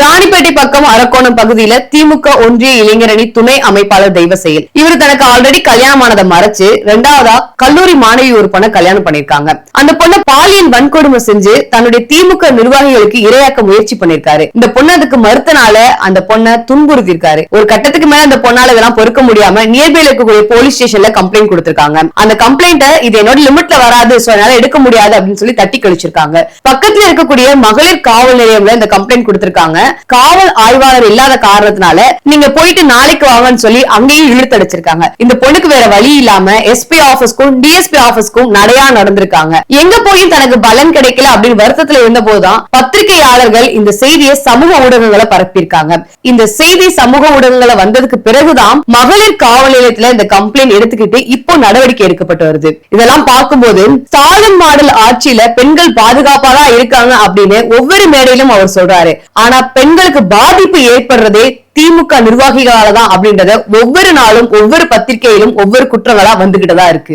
ராணிப்பேட்டை பக்கம் அரக்கோணம் பகுதியில திமுக ஒன்றிய இளைஞரணி துணை அமைப்பாளர் தெய்வ செயல். இவர் தனக்கு ஆல்ரெடி கல்யாணமானதை மறைச்சு ரெண்டாவதா கல்லூரி மாணவி ஒரு பொண்ணை கல்யாணம் பண்ணிருக்காங்க அந்த பொண்ணை பாலியல் வன்கொடுமை செஞ்சு தன்னுடைய திமுக நிர்வாகிகளுக்கு இரையாக்க முயற்சி பண்ணிருக்காரு இந்த பொண்ணு அதுக்கு மறுத்தனால அந்த பொண்ணை துன்புறுத்திருக்காரு ஒரு கட்டத்துக்கு மேல அந்த பொண்ணால இதெல்லாம் பொறுக்க முடியாம நியர்பைல இருக்கக்கூடிய போலீஸ் ஸ்டேஷன்ல கம்ப்ளைண்ட் கொடுத்திருக்காங்க. அந்த கம்ப்ளைண்ட்டை இது என்னோட லிமிட்ல வராது சோ என்னால எடுக்க முடியாது அப்படின்னு சொல்லி தட்டி கழிச்சிருக்காங்க. பக்கத்துல இருக்கக்கூடிய மகளிர் காவல் நிலையம்ல இந்த கம்ப்ளைண்ட் கொடுத்திருக்காங்க. காவல் ஆய்வாளர் இல்லாத காரணத்தினால நீங்க போயிட்டு நாளைக்கு வாங்கன்னு சொல்லி அங்கேயும் இழுத்தடிச்சிருக்காங்க. இந்த பொண்ணுக்கு வேற வழி இல்லாம எஸ்பி ஆபீஸ்க்கும் டிஎஸ்பி ஆபீஸ்க்கும் நடையா நடந்திருக்காங்க. எங்க போயும் தனக்கு பலன் கிடைக்கல அப்படின்னு வருத்தத்துல இருந்த போதுதான் பத்திரிகையாளர்கள் இந்த செய்தியை சமூக ஊடகங்களை பரப்பியிருக்காங்க. இந்த செய்தி சமூக ஊடகங்களை வந்ததுக்கு பிறகுதான் மகளிர் காவல் நிலையத்துல இந்த கம்ப்ளைண்ட் எடுத்துக்கிட்டு இப்போ நடவடிக்கை எடுக்கப்பட்டு வருது. இதெல்லாம் பார்க்கும்போது ஸ்டாலின் மாடல் ஆட்சியில பெண்கள் பாதுகாப்பா தான் இருக்காங்க அப்படின்னு ஒவ்வொரு மேடையிலும் அவர் சொல்றாரு. ஆனா பெண்களுக்கு பாதிப்பு ஏற்படுறதே திமுக நிர்வாகிகளால தான் அப்படின்றத ஒவ்வொரு நாளும் ஒவ்வொரு பத்திரிகையிலும் ஒவ்வொரு குற்றங்களா வந்துகிட்டதா இருக்கு.